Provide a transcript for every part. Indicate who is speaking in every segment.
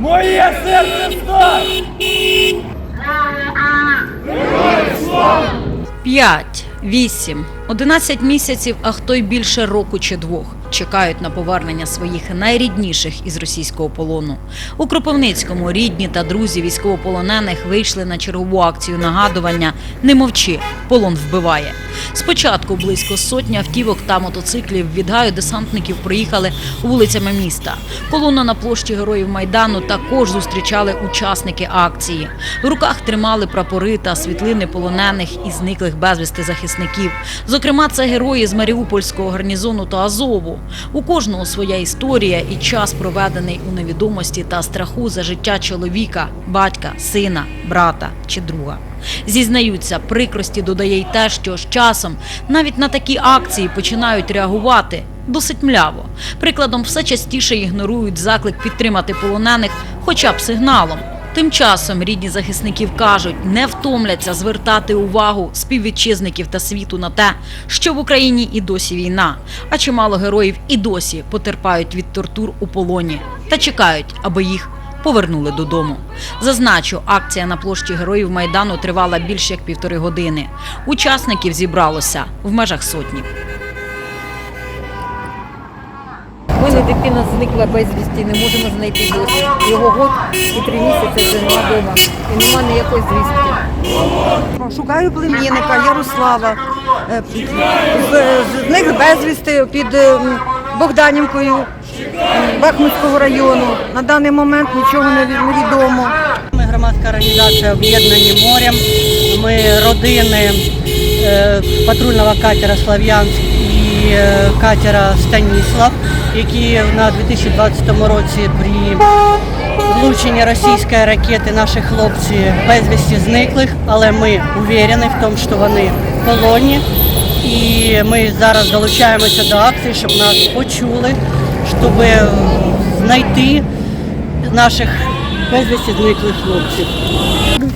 Speaker 1: Моє серце сталь!
Speaker 2: П'ять, вісім, одинадцять місяців, а хто й більше року чи двох. Чекають на повернення своїх найрідніших із російського полону. У Кропивницькому рідні та друзі військовополонених вийшли на чергову акцію нагадування Не мовчи, полон вбиває. Спочатку близько сотні автівок та мотоциклів від гаю десантників проїхали вулицями міста. Колону на площі Героїв Майдану також зустрічали учасники акції. В руках тримали прапори та світлини полонених і зниклих безвісти захисників. Зокрема, це герої з Маріупольського гарнізону та Азову. У кожного своя історія і час проведений у невідомості та страху за життя чоловіка, батька, сина, брата чи друга. Зізнаються, прикрості додає й те, що з часом навіть на такі акції починають реагувати досить мляво. Прикладом, все частіше ігнорують заклик підтримати полонених хоча б сигналом. Тим часом рідні захисників кажуть, не втомляться звертати увагу співвітчизників та світу на те, що в Україні і досі війна, а чимало героїв і досі потерпають від тортур у полоні та чекають, аби їх повернули додому. Зазначу, акція на площі Героїв Майдану тривала більше як півтори години. Учасників зібралося в межах сотні.
Speaker 3: У дитина зникла безвісті, не можемо знайти досі. Його год і три місяці вже нема вдома. І нема ніякої звістки.
Speaker 4: Шукаю племінника Ярослава. Е, з- З них безвісти під е, Богданівкою Бахмутського району. На даний момент нічого не відомо.
Speaker 5: Ми громадська організація Об'єднані морем. Ми родини е, патрульного катера Слав'янськ і е, катера Станіслав, які на 2020 році при влученні російської ракети наші хлопці безвісті зниклих, але ми уверені в тому, що вони в полоні. І ми зараз долучаємося до акції, щоб нас почули, щоб знайти наших безвісті зниклих хлопців.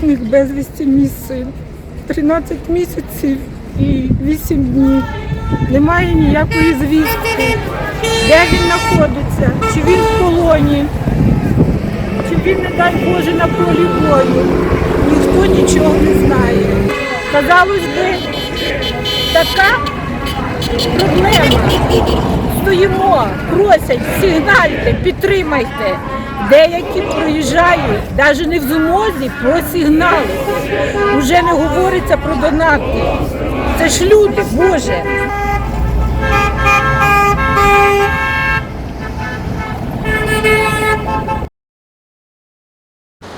Speaker 6: Зник безвісті мій син. 13 місяців і 8 днів. Немає ніякої звістки. Де він знаходиться? Чи він в полоні? Чи він, не дай Боже, на полі бою? Ніхто нічого не знає. Казалось би, така проблема. Стоїмо, просять, сигнальте, підтримайте. Деякі проїжджають, навіть не в змозі про сигнали. Уже не говориться про донати. Це ж люди, Боже.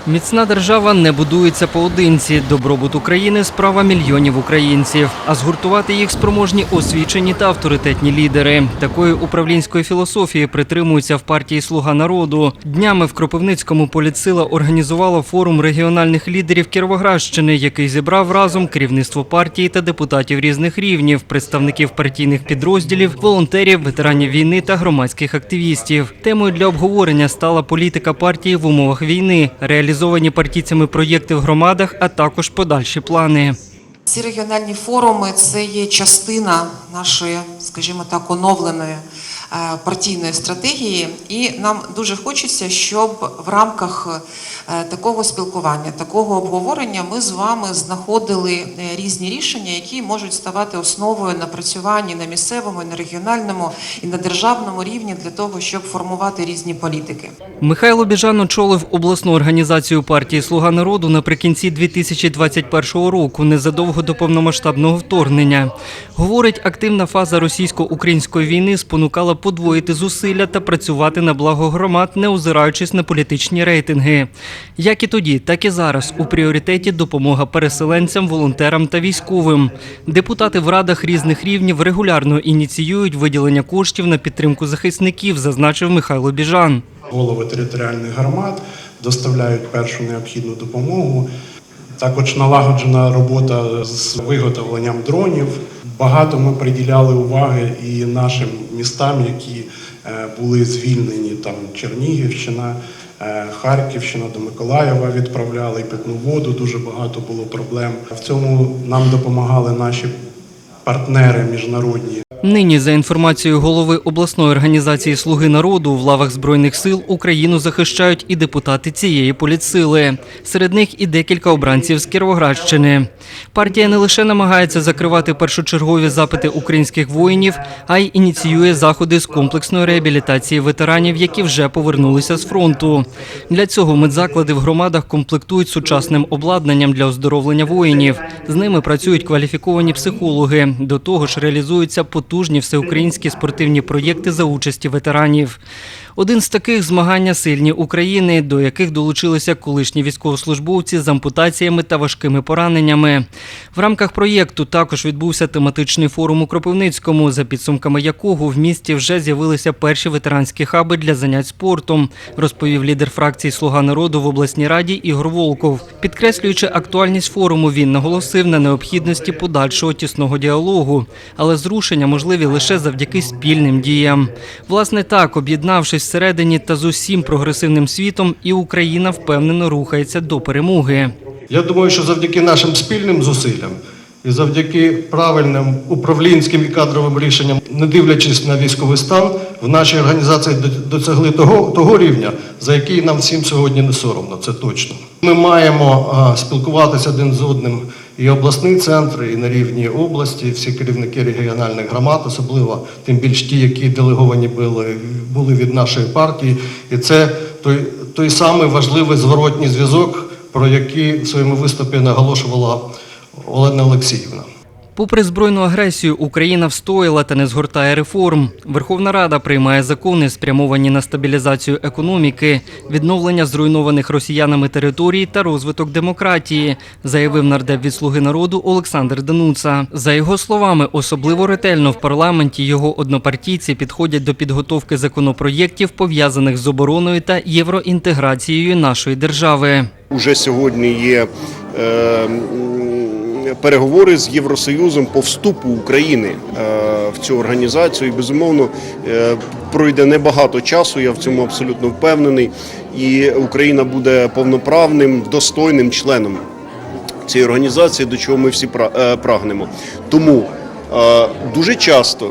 Speaker 7: Міцна держава не будується поодинці. Добробут України справа мільйонів українців. А згуртувати їх спроможні освічені та авторитетні лідери. Такої управлінської філософії притримуються в партії Слуга народу. Днями в Кропивницькому політсила організувала форум регіональних лідерів Кіровоградщини, який зібрав разом керівництво партії та депутатів різних рівнів, представників партійних підрозділів, волонтерів, ветеранів війни та громадських активістів. Темою для обговорення стала політика партії в умовах війни, реалізовані партійцями проєкти в громадах, а також подальші плани.
Speaker 8: Ці регіональні форуми це є частина нашої, скажімо так, оновленої партійної стратегії, і нам дуже хочеться, щоб в рамках е, такого спілкування, такого обговорення ми з вами знаходили е, різні рішення, які можуть ставати основою напрацювання на місцевому, і на регіональному і на державному рівні для того, щоб формувати різні політики.
Speaker 7: Михайло Біжан очолив обласну організацію партії Слуга народу наприкінці 2021 року, незадовго до повномасштабного вторгнення. Говорить, активна фаза російсько-української війни спонукала подвоїти зусилля та працювати на благо громад, не озираючись на політичні рейтинги. Як і тоді, так і зараз у пріоритеті допомога переселенцям, волонтерам та військовим. Депутати в радах різних рівнів регулярно ініціюють виділення коштів на підтримку захисників, зазначив Михайло Біжан.
Speaker 9: Голови територіальних громад доставляють першу необхідну допомогу. Також налагоджена робота з виготовленням дронів. Багато ми приділяли уваги і нашим містам, які е, були звільнені там Чернігівщина, е, Харківщина до Миколаєва відправляли і питну воду. Дуже багато було проблем. В цьому нам допомагали наші партнери міжнародні.
Speaker 7: Нині, за інформацією голови обласної організації Слуги народу, в лавах збройних сил Україну захищають і депутати цієї політсили. Серед них і декілька обранців з Кіровоградщини. Партія не лише намагається закривати першочергові запити українських воїнів, а й ініціює заходи з комплексної реабілітації ветеранів, які вже повернулися з фронту. Для цього медзаклади в громадах комплектують сучасним обладнанням для оздоровлення воїнів. З ними працюють кваліфіковані психологи. До того ж, реалізуються потужні всеукраїнські спортивні проєкти за участі ветеранів. Один з таких змагання сильні України, до яких долучилися колишні військовослужбовці з ампутаціями та важкими пораненнями. В рамках проєкту також відбувся тематичний форум у Кропивницькому, за підсумками якого в місті вже з'явилися перші ветеранські хаби для занять спортом, розповів лідер фракції Слуга народу в обласній раді Ігор Волков. Підкреслюючи актуальність форуму, він наголосив на необхідності подальшого тісного діалогу, але зрушення можливі лише завдяки спільним діям. Власне так, об'єднавшись всередині та з усім прогресивним світом, і Україна впевнено рухається до перемоги.
Speaker 10: Я думаю, що завдяки нашим спільним зусиллям і завдяки правильним управлінським і кадровим рішенням, не дивлячись на військовий стан, в нашій організації до- досягли того, того рівня, за який нам всім сьогодні не соромно, це точно. Ми маємо а, спілкуватися один з одним і обласний центр, і на рівні області, всі керівники регіональних громад, особливо тим більш ті, які делеговані були, були від нашої партії. І це той, той самий важливий зворотній зв'язок, про який в своєму виступі наголошувала Олена Олексіївна.
Speaker 7: Попри збройну агресію, Україна встояла та не згортає реформ. Верховна Рада приймає закони, спрямовані на стабілізацію економіки, відновлення зруйнованих росіянами територій та розвиток демократії, заявив нардеп від слуги народу Олександр Дануца. За його словами, особливо ретельно в парламенті його однопартійці підходять до підготовки законопроєктів, пов'язаних з обороною та євроінтеграцією нашої держави.
Speaker 11: Уже сьогодні є е, переговори з Євросоюзом по вступу України е, в цю організацію. І безумовно е, пройде небагато часу. Я в цьому абсолютно впевнений. І Україна буде повноправним, достойним членом цієї організації, до чого ми всі е, прагнемо. Тому дуже часто.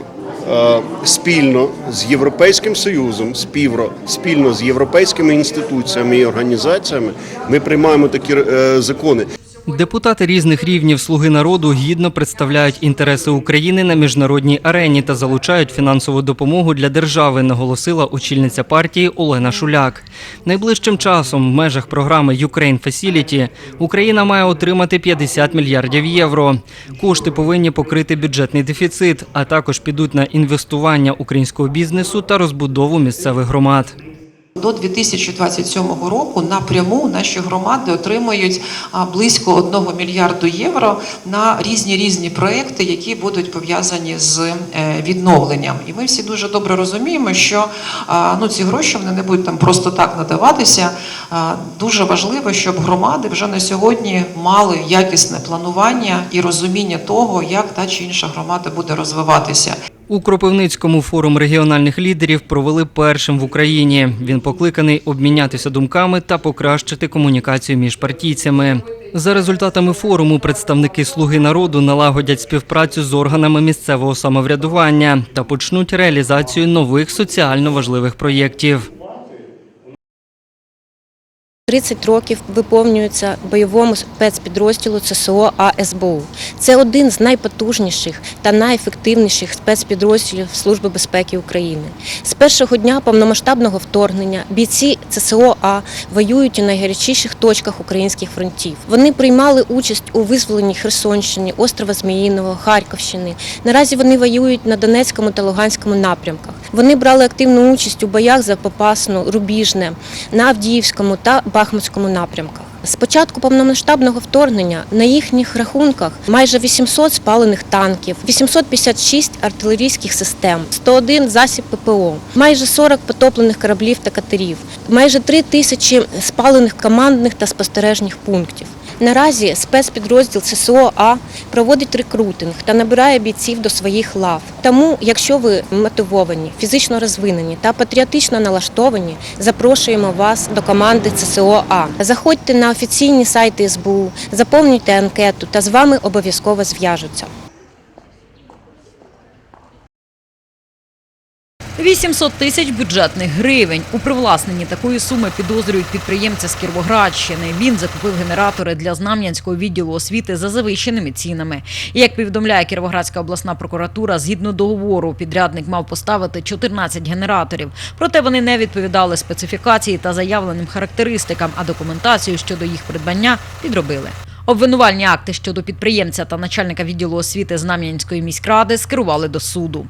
Speaker 11: Спільно з Європейським Союзом, співро, спільно з європейськими інституціями і організаціями ми приймаємо такі закони.
Speaker 7: Депутати різних рівнів Слуги народу гідно представляють інтереси України на міжнародній арені та залучають фінансову допомогу для держави, наголосила очільниця партії Олена Шуляк. Найближчим часом в межах програми Ukraine Facility Україна має отримати 50 мільярдів євро. Кошти повинні покрити бюджетний дефіцит, а також підуть на інвестування українського бізнесу та розбудову місцевих громад.
Speaker 8: До 2027 року напряму наші громади отримують близько 1 мільярду євро на різні різні проекти, які будуть пов'язані з е, відновленням. І ми всі дуже добре розуміємо, що ну, ці гроші вони не будуть там просто так надаватися. Дуже важливо, щоб громади вже на сьогодні мали якісне планування і розуміння того, як та чи інша громада буде розвиватися.
Speaker 7: У Кропивницькому форум регіональних лідерів провели першим в Україні. Він покликаний обмінятися думками та покращити комунікацію між партійцями. За результатами форуму представники Слуги народу налагодять співпрацю з органами місцевого самоврядування та почнуть реалізацію нових соціально важливих проєктів.
Speaker 12: 30 років виповнюється бойовому спецпідрозділу ЦСО АСБУ. Це один з найпотужніших та найефективніших спецпідрозділів Служби безпеки України. З першого дня повномасштабного вторгнення бійці ЦСО А воюють у найгарячіших точках українських фронтів. Вони приймали участь у визволенні Херсонщини, острова Зміїного, Харківщини. Наразі вони воюють на Донецькому та Луганському напрямках. Вони брали активну участь у боях за Попасну, Рубіжне, на Авдіївському та Бахмутському напрямках. З початку повномасштабного вторгнення на їхніх рахунках майже 800 спалених танків, 856 артилерійських систем, 101 засіб ППО, майже 40 потоплених кораблів та катерів, майже 3 тисячі спалених командних та спостережних пунктів. Наразі спецпідрозділ ЦСО А проводить рекрутинг та набирає бійців до своїх лав. Тому, якщо ви мотивовані, фізично розвинені та патріотично налаштовані, запрошуємо вас до команди ЦСО А. Заходьте на офіційні сайти СБУ, заповнюйте анкету та з вами обов'язково зв'яжуться.
Speaker 2: 800 тисяч бюджетних гривень. У привласненні такої суми підозрюють підприємця з Кіровоградщини. Він закупив генератори для Знам'янського відділу освіти за завищеними цінами. Як повідомляє Кіровоградська обласна прокуратура, згідно договору, підрядник мав поставити 14 генераторів. Проте вони не відповідали специфікації та заявленим характеристикам, а документацію щодо їх придбання підробили. Обвинувальні акти щодо підприємця та начальника відділу освіти Знам'янської міськради скерували до суду.